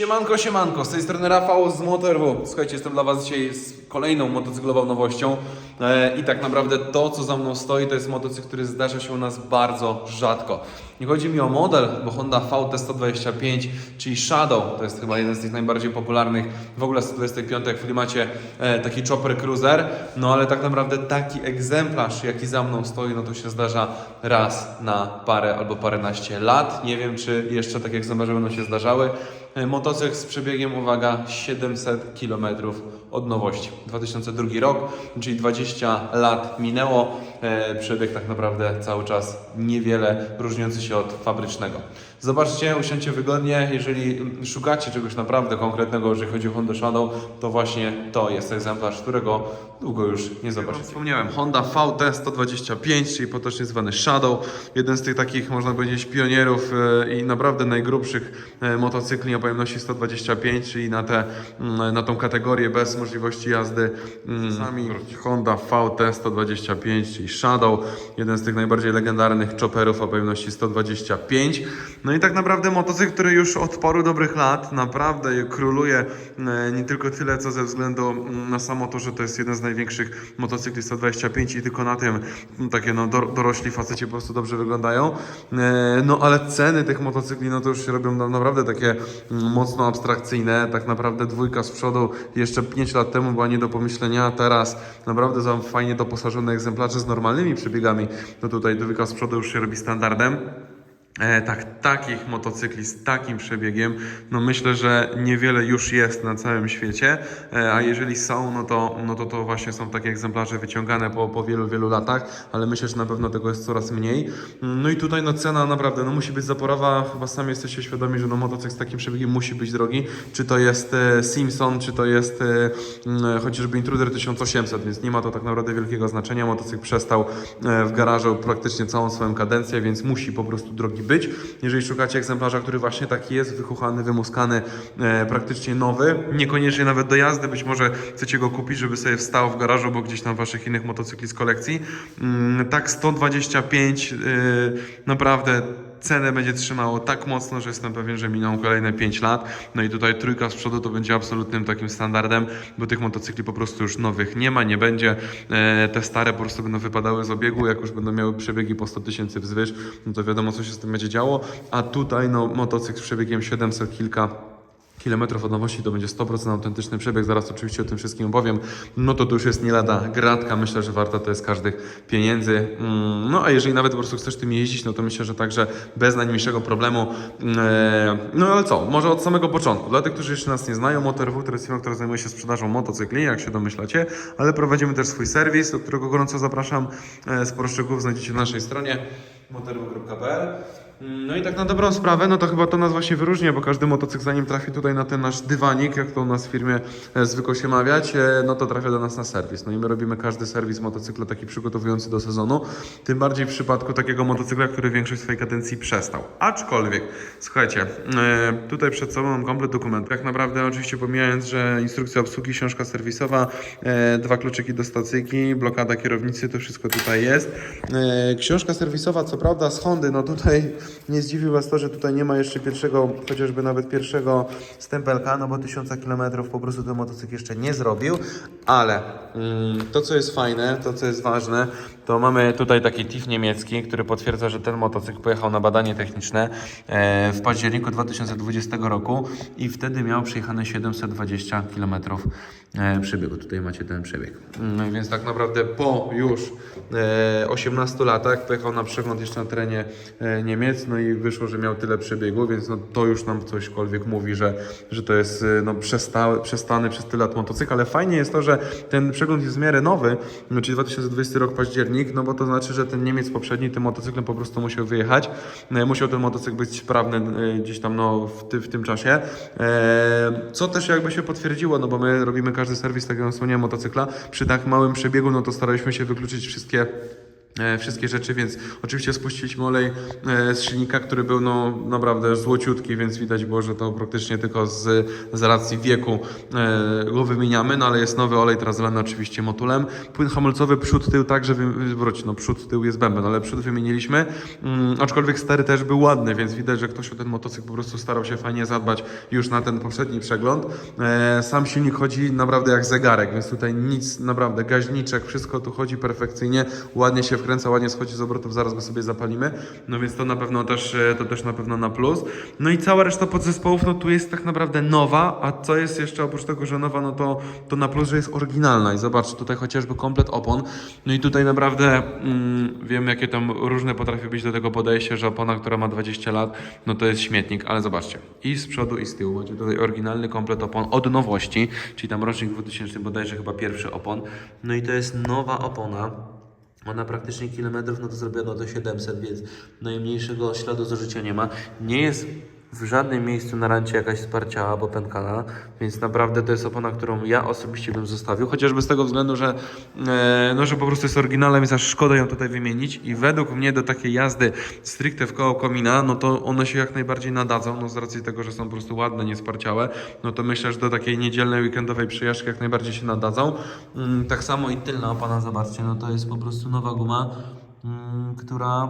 Siemanko, siemanko, z tej strony Rafał z MotorW. Słuchajcie, jestem dla Was dzisiaj z kolejną motocyklową nowością e, i tak naprawdę to, co za mną stoi, to jest motocykl, który zdarza się u nas bardzo rzadko. Nie chodzi mi o model, bo Honda VT125, czyli Shadow, to jest chyba jeden z tych najbardziej popularnych w ogóle 125 w klimacie e, taki chopper cruiser, no ale tak naprawdę taki egzemplarz, jaki za mną stoi, no to się zdarza raz na parę albo paręnaście lat. Nie wiem, czy jeszcze takie egzemplarze będą się zdarzały. E, Motocykl z przebiegiem, uwaga, 700 km od nowości. 2002 rok, czyli 20 lat minęło. E, Przebieg tak naprawdę cały czas niewiele różniący się od fabrycznego. Zobaczcie, usiądźcie wygodnie. Jeżeli szukacie czegoś naprawdę konkretnego, jeżeli chodzi o Honda Shadow, to właśnie to jest egzemplarz, którego długo już nie zobaczycie. Wspomniałem, Honda VT125, czyli potocznie zwany Shadow. Jeden z tych takich, można powiedzieć, pionierów e, i naprawdę najgrubszych e, motocykli o pojemności 125, czyli na, te, mm, na tą kategorię bez możliwości jazdy mm, sami Honda VT125, czyli Shadow, jeden z tych najbardziej legendarnych chopperów o pojemności 125. No i tak naprawdę motocykl, który już od paru dobrych lat naprawdę króluje e, nie tylko tyle, co ze względu mm, na samo to, że to jest jeden z największych motocykli 125 i tylko na tym mm, takie no, dor- dorośli faceci po prostu dobrze wyglądają. E, No ale ceny tych motocykli no to już się robią na- naprawdę takie mm, mocno abstrakcyjne. Tak naprawdę dwójka z przodu jeszcze 5 lat temu była nie do pomyślenia, teraz naprawdę są fajnie doposażone egzemplarze z normalnymi przebiegami. No tutaj dwójka z przodu już się robi standardem. E, tak, takich motocykli z takim przebiegiem, no myślę, że niewiele już jest na całym świecie, e, a jeżeli są, no to, no to to właśnie są takie egzemplarze wyciągane po, po wielu, wielu latach, ale myślę, że na pewno tego jest coraz mniej. No i tutaj no cena naprawdę, no musi być zaporowa, chyba sami jesteście świadomi, że no motocykl z takim przebiegiem musi być drogi, czy to jest e, Simpson, czy to jest chociażby Intruder 1800, więc nie ma to tak naprawdę wielkiego znaczenia, motocykl przestał w garażu praktycznie całą swoją kadencję, więc musi po prostu drogi być. Jeżeli szukacie egzemplarza, który właśnie taki jest, wychuchany, wymuskany, e, praktycznie nowy, niekoniecznie nawet do jazdy, być może chcecie go kupić, żeby sobie wstał w garażu, bo gdzieś tam waszych innych motocykli z kolekcji. Mm, tak 125 e, naprawdę cenę będzie trzymało tak mocno, że jestem pewien, że miną kolejne 5 lat. No i tutaj trójka z przodu to będzie absolutnym takim standardem, bo tych motocykli po prostu już nowych nie ma, nie będzie. E, te stare po prostu będą wypadały z obiegu, jak już będą miały przebiegi po 100 tysięcy wzwyż, no to wiadomo co się z tym będzie działo. A tutaj no motocykl z przebiegiem 700 kilka kilometrów od nowości to będzie 100% autentyczny przebieg, zaraz oczywiście o tym wszystkim opowiem, no to to już jest nie lada gratka, myślę, że warta to jest każdych pieniędzy, Mm, no a jeżeli nawet po prostu chcesz tym jeździć, no to myślę, że także bez najmniejszego problemu, Eee, no ale co, może od samego początku, dla tych, którzy jeszcze nas nie znają, MotorW to jest firma, która zajmuje się sprzedażą motocykli, jak się domyślacie, ale prowadzimy też swój serwis, do którego gorąco zapraszam, Eee, sporo szczegółów znajdziecie na naszej stronie motorw.pl no i tak na dobrą sprawę, no to chyba to nas właśnie wyróżnia, bo każdy motocykl zanim trafi tutaj na ten nasz dywanik, jak to u nas w firmie e, zwykło się mawiać, e, no to trafia do nas na serwis. No i my robimy każdy serwis motocykla taki przygotowujący do sezonu, tym bardziej w przypadku takiego motocykla, który większość swojej kadencji przestał. Aczkolwiek, słuchajcie, e, tutaj przed sobą mam komplet dokumentów. Tak naprawdę oczywiście pomijając, że instrukcja obsługi, książka serwisowa, dwa kluczyki do stacyjki, blokada kierownicy, to wszystko tutaj jest. Książka serwisowa, co prawda z Hondy, no tutaj nie zdziwi Was to, że tutaj nie ma jeszcze pierwszego, chociażby nawet pierwszego stempelka, no bo tysiąca kilometrów po prostu ten motocykl jeszcze nie zrobił, ale mm, to co jest fajne, to co jest ważne, to mamy tutaj taki TIF niemiecki, który potwierdza, że ten motocykl pojechał na badanie techniczne e, w październiku 2020 roku i wtedy miał przejechane 720 km e, przebiegu. Tutaj macie ten przebieg. Mm, Więc tak naprawdę po już e, 18 latach pojechał na przegląd jeszcze na terenie e, Niemiec, no i wyszło, że miał tyle przebiegu, więc no, to już nam cośkolwiek mówi, że, że to jest e, no, przestały, przestany przez tyle lat motocykl, ale fajnie jest to, że ten przegląd jest w miarę nowy, no, czyli 2020 rok październik, no bo to znaczy, że ten Niemiec poprzedni tym motocyklem po prostu musiał wyjechać, e, musiał ten motocykl być sprawny e, gdzieś tam no, w, ty, w tym czasie, e, co też jakby się potwierdziło, no bo my robimy każdy serwis, tak jak wspomniałem, motocykla, przy tak małym przebiegu, no to staraliśmy się wykluczyć wszystkie wszystkie rzeczy, więc oczywiście spuściliśmy olej e, z silnika, który był no naprawdę złociutki, więc widać było, że to praktycznie tylko z, z racji wieku e, go wymieniamy, no ale jest nowy olej, teraz zalany oczywiście motulem. Płyn hamulcowy przód, tył także, wróć, no przód, tył jest bęben, ale przód wymieniliśmy, mm, aczkolwiek stary też był ładny, więc widać, że ktoś o ten motocykl po prostu starał się fajnie zadbać już na ten poprzedni przegląd. E, sam silnik chodzi naprawdę jak zegarek, więc tutaj nic, naprawdę, gaźniczek, wszystko tu chodzi perfekcyjnie, ładnie się wkręca, ładnie schodzi z obrotów, zaraz go sobie zapalimy, no więc to na pewno też, e, to też na pewno na plus. No i cała reszta podzespołów, no tu jest tak naprawdę nowa, a co jest jeszcze oprócz tego, że nowa, no to, to na plus, że jest oryginalna. I zobacz, tutaj chociażby komplet opon, no i tutaj naprawdę mm, wiem, jakie tam różne potrafi być do tego podejście, że opona, która ma 20 lat, no to jest śmietnik, ale zobaczcie, i z przodu i z tyłu. Macie tutaj oryginalny komplet opon od nowości, czyli tam rocznik 2000 bodajże chyba pierwszy opon, no i to jest nowa opona, ona praktycznie kilometrów, no to zrobiono do 700, więc najmniejszego śladu zużycia nie ma. Nie jest w żadnym miejscu na rancie jakaś sparciała albo pękana, więc naprawdę to jest opona, którą ja osobiście bym zostawił, chociażby z tego względu, że, e, no, że po prostu jest oryginalna, więc aż szkoda ją tutaj wymienić i według mnie do takiej jazdy stricte w koło komina, no to one się jak najbardziej nadadzą, no z racji tego, że są po prostu ładne, niesparciałe, no to myślę, że do takiej niedzielnej, weekendowej przejażdżki jak najbardziej się nadadzą. Mm, tak samo i tylna opona, zobaczcie, no to jest po prostu nowa guma, mm, która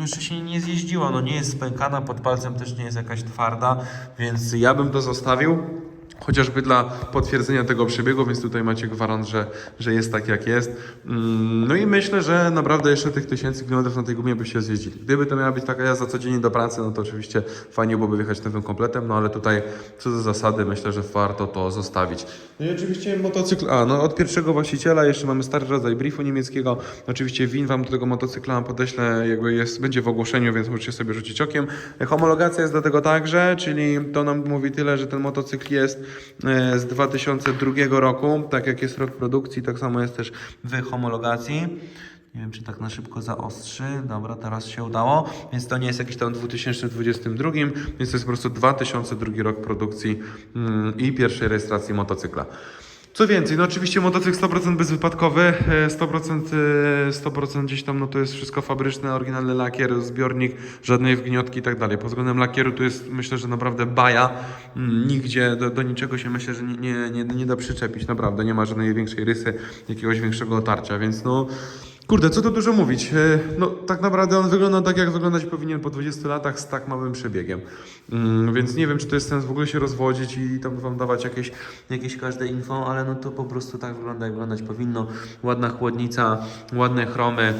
jeszcze się nie zjeździła, no nie jest spękana, pod palcem też nie jest jakaś twarda, więc ja bym to zostawił. Chociażby dla potwierdzenia tego przebiegu, więc tutaj macie gwarant, że, że jest tak jak jest. Mm, No i myślę, że naprawdę jeszcze tych tysięcy kilometrów na tej gumie by się zjeździli. Gdyby to miała być taka jazda codziennie do pracy, no to oczywiście fajnie byłoby wjechać nowym kompletem, no ale tutaj co do zasady myślę, że warto to zostawić. No i oczywiście motocykl, a no od pierwszego właściciela jeszcze mamy stary rodzaj briefu niemieckiego. Oczywiście win wam do tego motocykla podeślę, jakby jest, będzie w ogłoszeniu, więc możecie sobie rzucić okiem. Homologacja jest do tego także, czyli to nam mówi tyle, że ten motocykl jest z 2002 roku, tak jak jest rok produkcji, tak samo jest też w homologacji. Nie wiem, czy tak na szybko zaostrzy. Dobra, teraz się udało. Więc to nie jest jakiś tam 2022, więc to jest po prostu 2002 rok produkcji mm, i pierwszej rejestracji motocykla. Co więcej, no oczywiście motocykl 100% bezwypadkowy, e, 100%, e, 100% gdzieś tam, no to jest wszystko fabryczne, oryginalny lakier, zbiornik, żadnej wgniotki i tak dalej. Pod względem lakieru tu jest, myślę, że naprawdę baja, Mm, nigdzie do, do niczego się myślę, że nie, nie, nie, nie da przyczepić, naprawdę, nie ma żadnej większej rysy, jakiegoś większego otarcia, więc no... Kurde, co tu dużo mówić? E, No, tak naprawdę on wygląda tak, jak wyglądać powinien po 20 latach z tak małym przebiegiem. Mm, więc nie wiem, czy to jest sens w ogóle się rozwodzić i tam wam dawać jakieś, jakieś każde info, ale no to po prostu tak wygląda, jak wyglądać powinno. Ładna chłodnica, ładne chromy.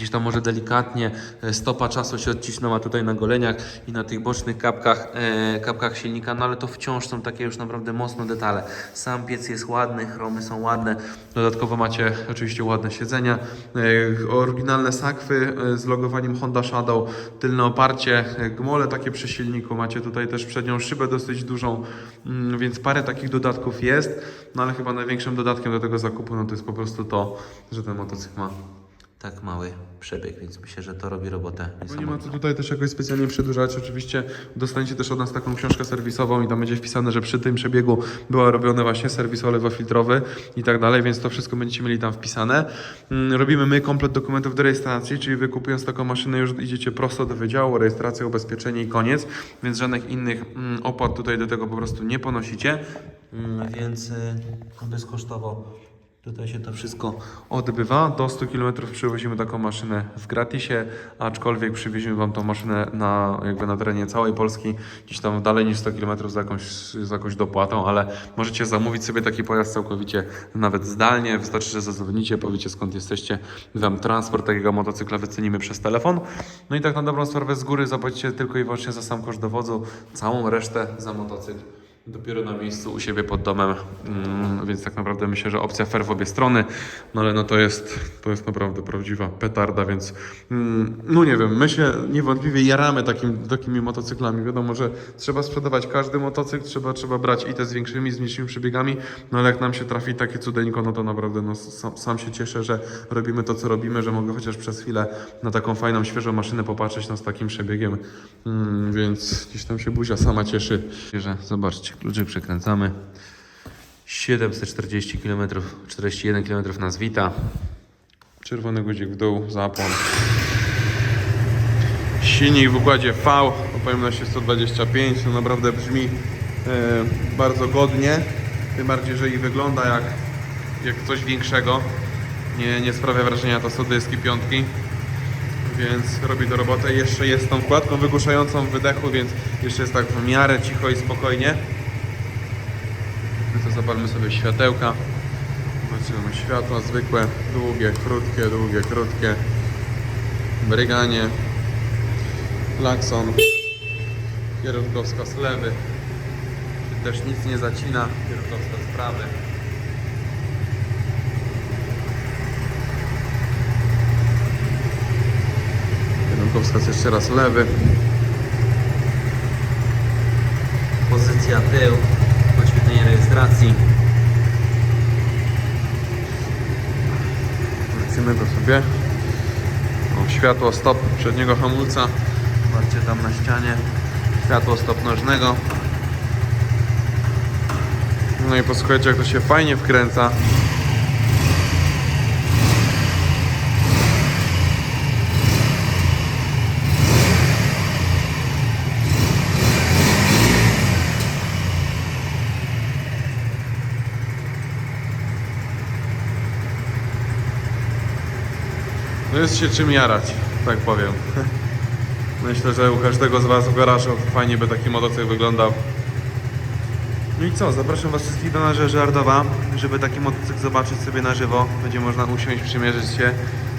Gdzieś tam może delikatnie e, stopa czasu się odcisnęła tutaj na goleniach i na tych bocznych kapkach, e, kapkach silnika, no ale to wciąż są takie już naprawdę mocne detale. Sam piec jest ładny, chromy są ładne, dodatkowo macie oczywiście ładne siedzenia, e, oryginalne sakwy z logowaniem Honda Shadow, tylne oparcie, gmole takie przy silniku, macie tutaj też przednią szybę dosyć dużą, mm, więc parę takich dodatków jest, no ale chyba największym dodatkiem do tego zakupu no to jest po prostu to, że ten motocykl ma tak mały przebieg, więc myślę, że to robi robotę Bo nie ma co tutaj też jakoś specjalnie przedłużać. Oczywiście dostaniecie też od nas taką książkę serwisową i tam będzie wpisane, że przy tym przebiegu była robiony właśnie serwis olewofiltrowy i tak dalej, więc to wszystko będziecie mieli tam wpisane. Mm, Robimy my komplet dokumentów do rejestracji, czyli wy kupując taką maszynę już idziecie prosto do wydziału, rejestracja, ubezpieczenie i koniec, więc żadnych innych mm, opłat tutaj do tego po prostu nie ponosicie. Mm, Więc y, bezkosztowo tutaj się to wszystko odbywa. Do 100 km przywozimy taką maszynę w gratisie, aczkolwiek przywieźmy Wam tą maszynę na, jakby na terenie całej Polski, gdzieś tam dalej niż 100 km za jakąś, z jakąś dopłatą, ale możecie zamówić sobie taki pojazd całkowicie nawet zdalnie. Wystarczy, że zadzwonicie, powiecie skąd jesteście, Wam transport takiego motocykla wycenimy przez telefon. No i tak na dobrą sprawę z góry zapłacicie tylko i wyłącznie za sam koszt dowozu, całą resztę za motocykl dopiero na miejscu u siebie pod domem, mm, więc tak naprawdę myślę, że opcja fair w obie strony, no ale no to jest, to jest naprawdę prawdziwa petarda, więc mm, no nie wiem, my się niewątpliwie jaramy takim, takimi motocyklami, wiadomo, że trzeba sprzedawać każdy motocykl, trzeba, trzeba brać i te z większymi, z mniejszymi przebiegami, no ale jak nam się trafi takie cudeńko, no to naprawdę no, sam, sam się cieszę, że robimy to, co robimy, że mogę chociaż przez chwilę na taką fajną, świeżą maszynę popatrzeć, no z takim przebiegiem, mm, więc gdzieś tam się buzia sama cieszy, że zobaczcie, kluczyk przekręcamy. 740 km, 41 km nas wita. Czerwony guzik w dół, zapłon. Silnik w układzie V o pojemności 125, no naprawdę brzmi e, bardzo godnie, tym bardziej, że i wygląda jak, jak coś większego. Nie, nie sprawia wrażenia to są dyski piątki, więc robi to robotę. Jeszcze jest tą wkładką wygłuszającą wydechu, więc jeszcze jest tak w miarę cicho i spokojnie. To zapalmy sobie światełka. Zobaczcie, mamy światła zwykłe, długie, krótkie, długie, krótkie. Bryganie, klakson, kierunkowskaz lewy, też nic nie zacina, kierunkowskaz prawy. Kierunkowskaz jeszcze raz lewy. Pozycja tył, rejestracji. Wrócimy to sobie. O, światło stop przedniego hamulca. Zobaczcie tam na ścianie. Światło stop nożnego. No i posłuchajcie jak to się fajnie wkręca. Jest się czym jarać, tak powiem. Myślę, że u każdego z Was w garażu fajnie by taki motocykl wyglądał. No i co, zapraszam Was wszystkich do Narzeży Ardowa, żeby taki motocykl zobaczyć sobie na żywo. Będzie można usiąść, przymierzyć się,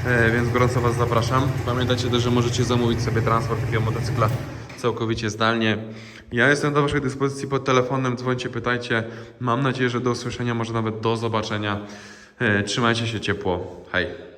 e, więc gorąco Was zapraszam. Pamiętajcie też, że możecie zamówić sobie transport takiego motocykla całkowicie zdalnie. Ja jestem do Waszej dyspozycji pod telefonem, dzwońcie, pytajcie. Mam nadzieję, że do usłyszenia, może nawet do zobaczenia. E, Trzymajcie się ciepło. Hej!